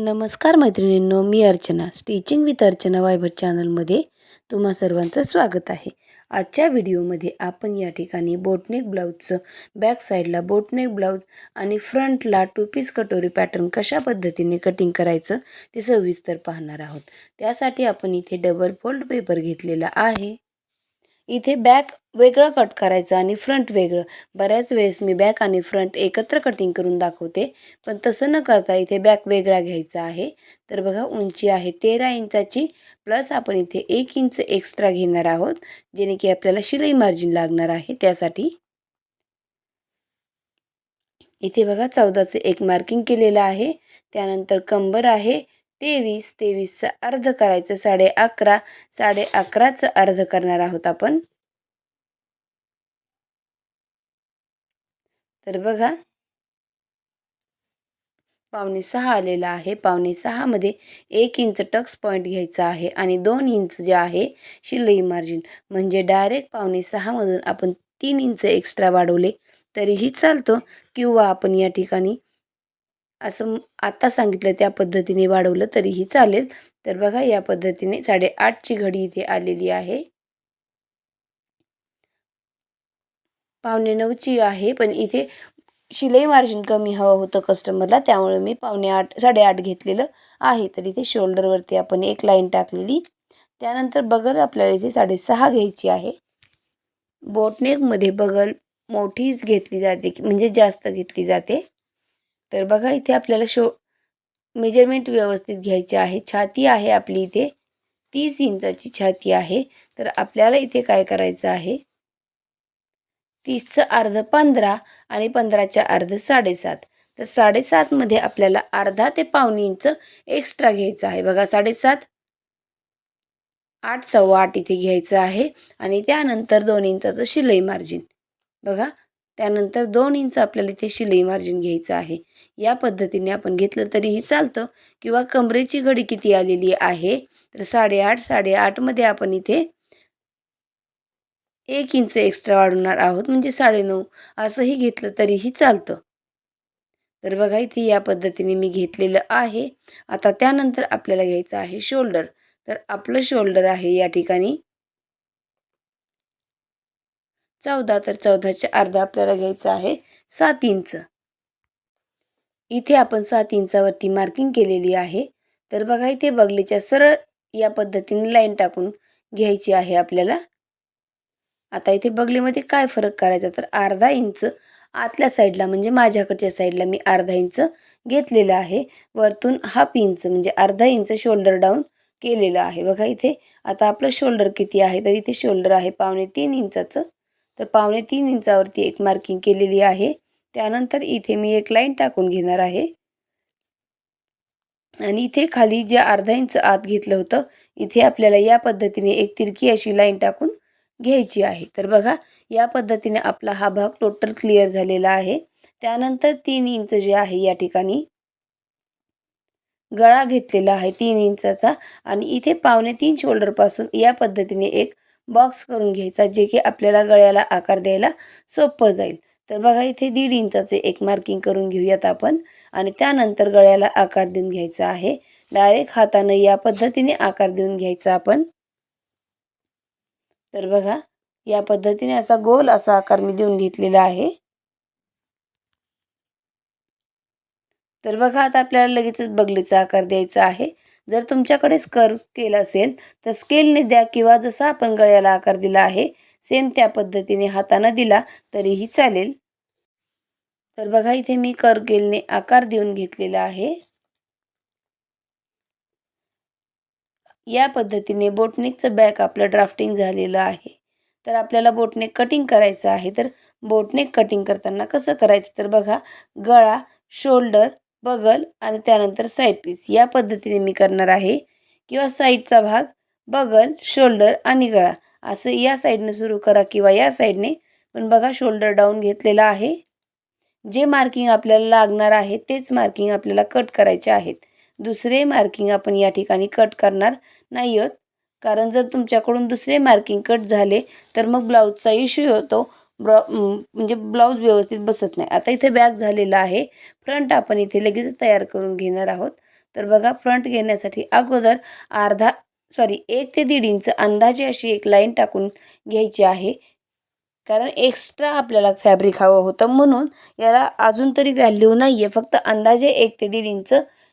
नमस्कार मैत्रिणींनो मी अर्चना. स्टिचिंग विथ अर्चना वायबर चॅनलमध्ये तुम्हा सर्वांचं स्वागत आहे. आजच्या व्हिडिओमध्ये आपण या ठिकाणी बोटनेक ब्लाऊजचं बॅक साईडला बोटनेक ब्लाऊज आणि फ्रंटला टू पीस कटोरी पॅटर्न कशा पद्धतीने कटिंग करायचं ते सविस्तर पाहणार आहोत. त्यासाठी आपण इथे डबल फोल्ड पेपर घेतलेला आहे. इथे बॅक वेगळं कट करायचं आणि फ्रंट वेगळं. बऱ्याच वेळेस मी बॅक आणि फ्रंट एकत्र कटिंग करून दाखवते पण तसं न करता इथे बॅक वेगळा घ्यायचा आहे. तर बघा उंची आहे तेरा इंचाची प्लस आपण इथे एक इंच एक्स्ट्रा घेणार आहोत जेणे की आपल्याला शिलाई मार्जिन लागणार आहे. त्यासाठी इथे बघा चौदाचं एक मार्किंग केलेलं आहे. त्यानंतर कंबर आहे तेवीस तेवीसचं अर्ध करायचं साडे अकरा साडे अकराचं अर्ध करणार आहोत आपण. तर बघा. पावणे सहा आलेला आहे. पावणे सहामध्ये एक इंच टक्स पॉईंट घ्यायचा आहे आणि दोन इंच जे आहे शिलाई मार्जिन म्हणजे डायरेक्ट पावणे सहामधून आपण तीन इंच एक्स्ट्रा वाढवले तरीही चालतं. किंवा आपण या ठिकाणी असं आता सांगितलं त्या पद्धतीने वाढवलं तरीही चालेल. तर बघा या पद्धतीने साडेआठची घडी इथे आलेली आहे. पावणे नऊची आहे पण इथे शिलाई मार्जिन कमी हवं होतं कस्टमरला त्यामुळे मी पावणे आठ साडेआठ घेतलेलं आहे. तर इथे शोल्डरवरती आपण एक लाईन टाकलेली. त्यानंतर बगल आपल्याला इथे साडेसहा घ्यायची आहे. बोटनेकमध्ये बगल मोठीच घेतली जाते म्हणजे जास्त घेतली जाते. तर बघा इथे आपल्याला शो मेजरमेंट व्यवस्थित घ्यायची आहे. छाती आहे आपली इथे तीस इंचाची छाती आहे. तर आपल्याला इथे काय करायचं आहे? तीसचं अर्ध पंधरा आणि पंधराच्या अर्ध साडेसात. तर साडेसातमध्ये आपल्याला अर्धा ते पावणे इंच एक्स्ट्रा घ्यायचं आहे. बघा साडेसात आठ सव्वा आठ इथे घ्यायचं आहे. आणि त्यानंतर दोन इंचाचं शिलाई मार्जिन बघा त्यानंतर दोन इंच आपल्याला इथे शिलाई मार्जिन घ्यायचं आहे. या पद्धतीने आपण घेतलं तरीही चालतं. किंवा कमरेची घडी किती आलेली आहे? तर साडेआठ साडेआठमध्ये आपण इथे एक इंच एक्स्ट्रा वाढवणार आहोत म्हणजे साडेनऊ. असंही घेतलं तरीही चालतं. तर बघा इथे या पद्धतीने मी घेतलेलं आहे. आता त्यानंतर आपल्याला घ्यायचं आहे शोल्डर तर आपलं शोल्डर आहे या ठिकाणी. चौदा तर चौदाच्या अर्धा आपल्याला घ्यायचं आहे सात इंच. इथे आपण सात इंचावरती मार्किंग केलेली आहे. तर बघा इथे बगलीच्या सरळ या पद्धतीने लाईन टाकून घ्यायची आहे आपल्याला. आता इथे बगलीमध्ये काय फरक करायचा? तर अर्धा इंच आतल्या साईडला म्हणजे माझ्याकडच्या साईडला मी अर्धा इंच घेतलेला आहे. वरतून हाफ इंच म्हणजे अर्धा इंच शोल्डर डाऊन केलेलं आहे. बघा इथे आता आपलं शोल्डर किती आहे? तर इथे शोल्डर आहे पावणे तीन इंचाचं. तर पावणे तीन इंचावरती एक मार्किंग केलेली आहे. त्यानंतर इथे मी एक लाईन टाकून घेणार आहे. आणि इथे खाली जे अर्धा इंच आत घेतलं होतं इथे आपल्याला या पद्धतीने एक तिरकी अशी लाईन टाकून घ्यायची आहे. तर बघा या पद्धतीने आपला हा भाग टोटल क्लिअर झालेला आहे. त्यानंतर तीन इंच जे आहे या ठिकाणी गळा घेतलेला आहे तीन इंचाचा आणि इथे पावणे तीन शोल्डरपासून या पद्धतीने एक बॉक्स करून घ्यायचा जे की आपल्याला गळ्याला आकार द्यायला सोपं जाईल. तर बघा इथे दीड इंचाचे एक मार्किंग करून घेऊयात आपण. आणि त्यानंतर गळ्याला आकार देऊन घ्यायचा आहे. डायरेक्ट हातानं या पद्धतीने आकार देऊन घ्यायचा आपण. तर बघा या पद्धतीने असा गोल असा आकार मी देऊन घेतलेला आहे. तर बघा आता आपल्याला लगेचच बगलेचा आकार द्यायचा आहे. जर तुमच्याकडे स्कर्व स्केल असेल तर स्केलने द्या किंवा जसा आपण गळ्याला आकार दिला आहे सेम त्या पद्धतीने हातानं दिला तरीही चालेल. तर बघा इथे मी केलने आकार देऊन घेतलेला आहे. या पद्धतीने बोटनेकचं बॅक आपलं ड्राफ्टिंग झालेलं आहे. तर आपल्याला बोटनेक कटिंग करायचं आहे. तर बोटनेक कटिंग करताना कसं करायचं? तर बघा गळा शोल्डर बगल आणि त्यानंतर साईड पीस या पद्धतीने मी करणार आहे. किंवा साईडचा भाग बगल शोल्डर आणि गळा. असं या साईडने सुरू करा किंवा या साईडने पण बघा शोल्डर डाऊन घेतलेला आहे. जे मार्किंग आपल्याला लागणार आहे तेच मार्किंग आपल्याला कट करायचे आहेत. दुसरे मार्किंग आपण या ठिकाणी कट करणार. नाही होत कारण जर तुमच्याकडून दुसरे मार्किंग कट झाले तर मग ब्लाऊजचा इश्यू होतो. ब्रॉ म्हणजे ब्लाऊज व्यवस्थित बसत नाही. आता इथे बॅग झालेला आहे. फ्रंट आपण इथे लगेच तयार करून घेणार आहोत. तर बघा फ्रंट घेण्यासाठी अगोदर अर्धा सॉरी एक ते दीड इंच अंदाजे अशी एक लाईन टाकून घ्यायची आहे. कारण एक्स्ट्रा आपल्याला फॅब्रिक हवं होतं म्हणून याला अजून तरी व्हॅल्यू नाही आहे फक्त अंदाजे एक ते दीड इंच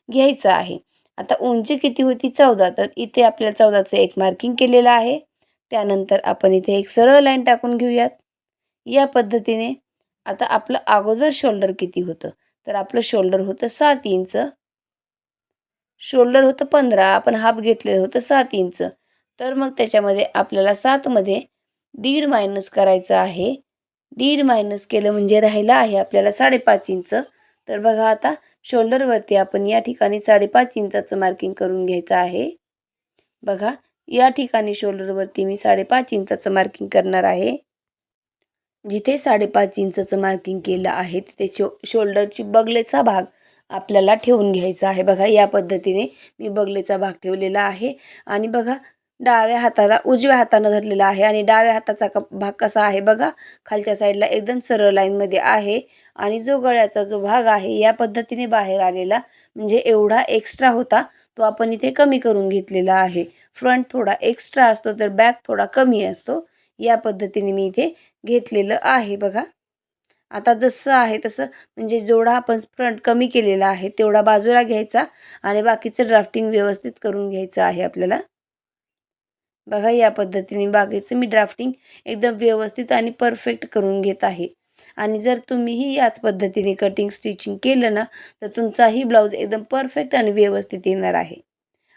घ्यायचं आहे. आता उंची किती होती? चौदा. तर इथे आपल्याला चौदाचं एक मार्किंग केलेलं आहे. त्यानंतर आपण इथे एक सरळ लाईन टाकून घेऊयात. या पद्धतीने आता आपलं अगोदर शोल्डर किती होतं? तर आपलं शोल्डर होतं सात इंच. शोल्डर होतं पंधरा. आपण हाफ घेतलेलं होतं सात इंच. तर मग त्याच्यामध्ये आपल्याला सातमध्ये दीड मायनस करायचं आहे. दीड मायनस केलं म्हणजे राहिलं आहे आपल्याला साडेपाच इंच. तर बघा आता शोल्डरवरती आपण या ठिकाणी साडेपाच इंचाचं मार्किंग करून घ्यायचं आहे. बघा या ठिकाणी शोल्डरवरती मी साडेपाच इंचाचं मार्किंग करणार आहे. जिथे साडेपाच इंचाचं मार्किंग केलं आहे तिथे शो शोल्डरची बगलेचा भाग आपल्याला ठेवून घ्यायचा आहे. बघा या पद्धतीने मी बगलेचा भाग ठेवलेला आहे. आणि बघा डाव्या हाताला उजव्या हातानं धरलेला आहे आणि डाव्या हाताचा क भाग कसा आहे बघा. खालच्या साईडला एकदम सरळ लाईनमध्ये आहे आणि जो गळ्याचा जो भाग आहे या पद्धतीने बाहेर आलेला म्हणजे एवढा एक्स्ट्रा होता तो आपण इथे कमी करून घेतलेला आहे. फ्रंट थोडा एक्स्ट्रा असतो तर बॅक थोडा कमी असतो. या पद्धतीने मी इथे घेतलेलं आहे बघा. आता जसं आहे तसं म्हणजे जेवढा आपण फ्रंट कमी केलेला आहे तेवढा बाजूला घ्यायचा आणि बाकीचं ड्राफ्टिंग व्यवस्थित करून घ्यायचं आहे आपल्याला. बघा या पद्धतीने बागेचं मी ड्राफ्टिंग एकदम व्यवस्थित आणि परफेक्ट करून घेत आहे. आणि जर तुम्हीही याच पद्धतीने कटिंग स्टिचिंग केलं ना तर तुमचाही ब्लाऊज एकदम परफेक्ट आणि व्यवस्थित येणार आहे.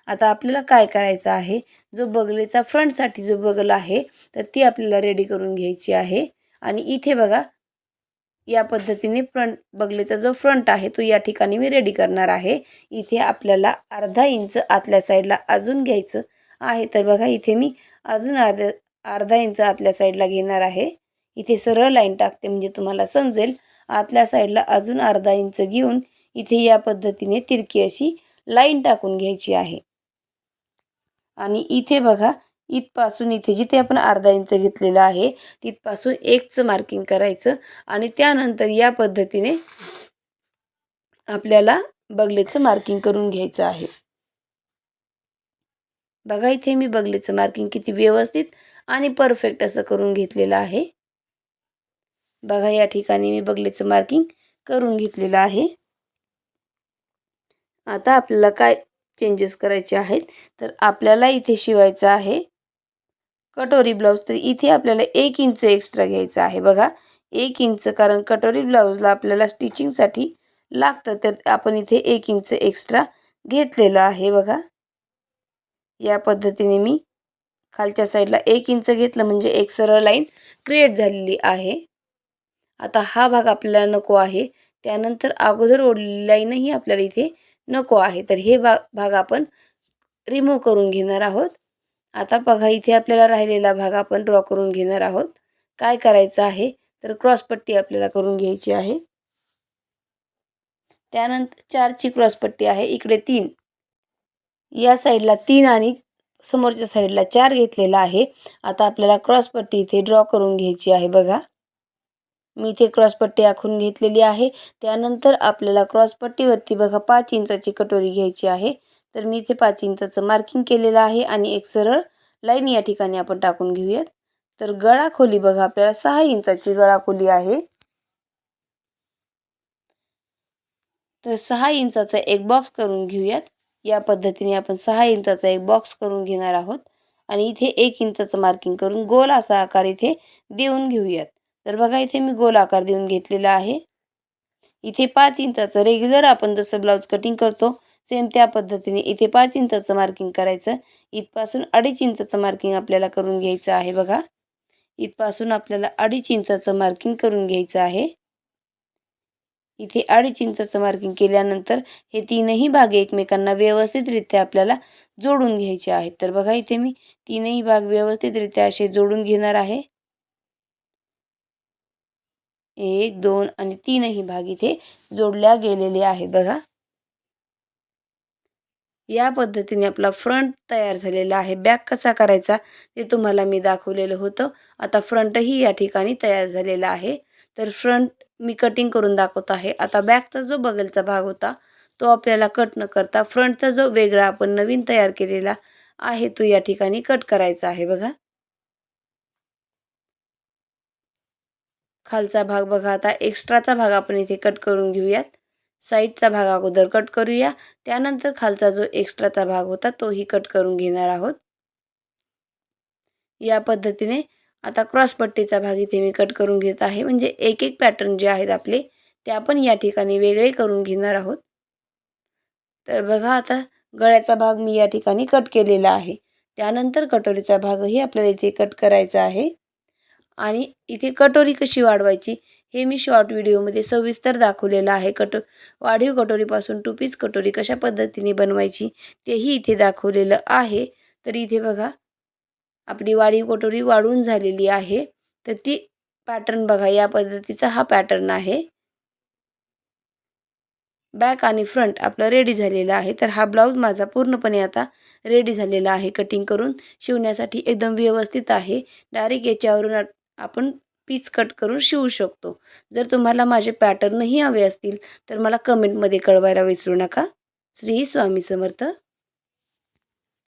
आता आपल्याला काय करायचं आहे? जो बगलेचा फ्रंटसाठी जो बगल आहे तर ती आपल्याला रेडी करून घ्यायची आहे. आणि इथे बघा या पद्धतीने फ्रंट बगलेचा जो फ्रंट आहे तो या ठिकाणी मी रेडी करणार आहे. इथे आपल्याला अर्धा इंच आतल्या साईडला अजून घ्यायचं. आहे. तर बघा इथे मी अजून अर्ध अर्धा इंच आतल्या साईडला घेणार आहे. इथे सरळ लाईन टाकते म्हणजे तुम्हाला समजेल. आतल्या साईडला अजून अर्धा इंच घेऊन इथे या पद्धतीने तिरकी अशी लाईन टाकून घ्यायची आहे. आणि इथे बघा इथपासून इथे जिथे आपण अर्धा इंच घेतलेलं आहे तिथपासून एकचं मार्किंग करायचं. आणि त्यानंतर या पद्धतीने आपल्याला बगलेचं मार्किंग करून घ्यायचं आहे. बघा इथे मी बगलेचं मार्किंग किती व्यवस्थित आणि परफेक्ट असं करून घेतलेलं आहे. बघा या ठिकाणी मी बगलेचं मार्किंग करून घेतलेलं आहे. आता आपल्याला काय चेंजेस करायचे आहेत? तर आपल्याला इथे शिवायचं आहे. कटोरी ब्लाऊज तर इथे आपल्याला एक इंच एक्स्ट्रा घ्यायचं आहे. बघा एक इंच कारण कटोरी ब्लाऊजला आपल्याला स्टिचिंगसाठी लागतं तर आपण इथे एक इंच एक्स्ट्रा घेतलेलं आहे. बघा. या पद्धतीने मी खालच्या साईडला एक इंच घेतलं. म्हणजे एक सरळ लाईन क्रिएट झालेली आहे. आता हा भाग आपल्याला नको आहे. त्यानंतर अगोदर ओढलेली लाईनही आपल्याला इथे नको आहे. तर हे भाग भाग आपण रिमूव्ह करून घेणार आहोत. आता बघा इथे आपल्याला राहिलेला भाग आपण ड्रॉ करून घेणार आहोत. काय करायचं आहे? तर क्रॉसपट्टी आपल्याला करून घ्यायची आहे. त्यानंतर चारची क्रॉसपट्टी आहे. इकडे तीन. या साईडला तीन आणि समोरच्या साईडला चार घेतलेला आहे. आता आपल्याला क्रॉसपट्टी इथे ड्रॉ करून घ्यायची आहे बघा. मी इथे क्रॉसपट्टी आखून घेतलेली आहे. त्यानंतर आपल्याला क्रॉसपट्टीवरती बघा पाच इंचाची कटोरी घ्यायची आहे. तर मी इथे पाच इंचाचं मार्किंग केलेलं आहे आणि एक सरळ लाईन या ठिकाणी आपण टाकून घेऊयात. तर गळाखोली बघा आपल्याला सहा इंचाची गळाखोली आहे. तर सहा इंचाचा एक बॉक्स करून घेऊयात. या पद्धतीने आपण सहा इंचाचा एक बॉक्स करून घेणार आहोत. आणि इथे एक इंचाचं मार्किंग करून गोल असा आकार इथे देऊन घेऊयात. तर बघा इथे मी गोल आकार देऊन घेतलेला आहे. इथे पाच इंचाचं रेग्युलर आपण जसं ब्लाऊज कटिंग करतो सेम त्या पद्धतीने इथे पाच इंचाचं मार्किंग करायचं. इथपासून अडीच इंचाचं मार्किंग आपल्याला करून घ्यायचं आहे बघा. इथपासून आपल्याला अडीच इंचाचं मार्किंग करून घ्यायचं आहे. इथे अडीच इंचाचं मार्किंग केल्यानंतर हे तीनही भाग एकमेकांना व्यवस्थितरित्या आपल्याला जोडून घ्यायचे आहेत. तर बघा इथे मी तीनही भाग व्यवस्थितरित्या असे जोडून घेणार आहे. एक दोन आणि तीनही भाग इथे जोडल्या गेलेले आहेत. बघा. या पद्धतीने आपला फ्रंट तयार झालेला आहे. बॅक कसा करायचा ते तुम्हाला मी दाखवलेलं होतं. आता फ्रंटही या ठिकाणी तयार झालेला आहे. तर फ्रंट मी कटिंग करून दाखवत आहे. आता बॅकचा जो बगलचा भाग होता तो आपल्याला कट न करता फ्रंटचा जो वेगळा आपण नवीन तयार केलेला आहे तो या ठिकाणी कट करायचा आहे बघा. खालचा भाग बघा आता एक्स्ट्राचा भाग आपण इथे कट करून घेऊयात. साईडचा भाग अगोदर कट करूया. त्यानंतर खालचा जो एक्स्ट्राचा भाग होता तोही कट करून घेणार आहोत. या पद्धतीने आता क्रॉस पट्टीचा भाग इथे मी कट करून घेत आहे. म्हणजे एक एक पॅटर्न जे आहेत आपले ते आपण या ठिकाणी वेगळे करून घेणार आहोत. तर बघा आता गळ्याचा भाग मी या ठिकाणी कट केलेला आहे. त्यानंतर कटोरीचा भागही आपल्याला इथे कट करायचा आहे. आणि इथे कटोरी कशी वाढवायची हे मी शॉर्ट व्हिडिओमध्ये सविस्तर दाखवलेलं आहे. कटो वाढीव कटोरीपासून टू पीस कटोरी कशा पद्धतीने बनवायची तेही इथे दाखवलेलं आहे. तर इथे बघा आपली वाढीव कटोरी वाढून झालेली आहे. तर ती पॅटर्न बघा या पद्धतीचा हा पॅटर्न आहे. बॅक आणि फ्रंट आपलं रेडी झालेला आहे. तर हा ब्लाऊज माझा पूर्णपणे आता रेडी झालेला आहे कटिंग करून शिवण्यासाठी एकदम व्यवस्थित आहे. डायरेक्ट याच्यावरून आपण पीस कट करून शिवू शकतो. जर तुम्हाला माझे पॅटर्नही हवे असतील तर मला कमेंटमध्ये कळवायला विसरू नका. श्री स्वामी समर्थ.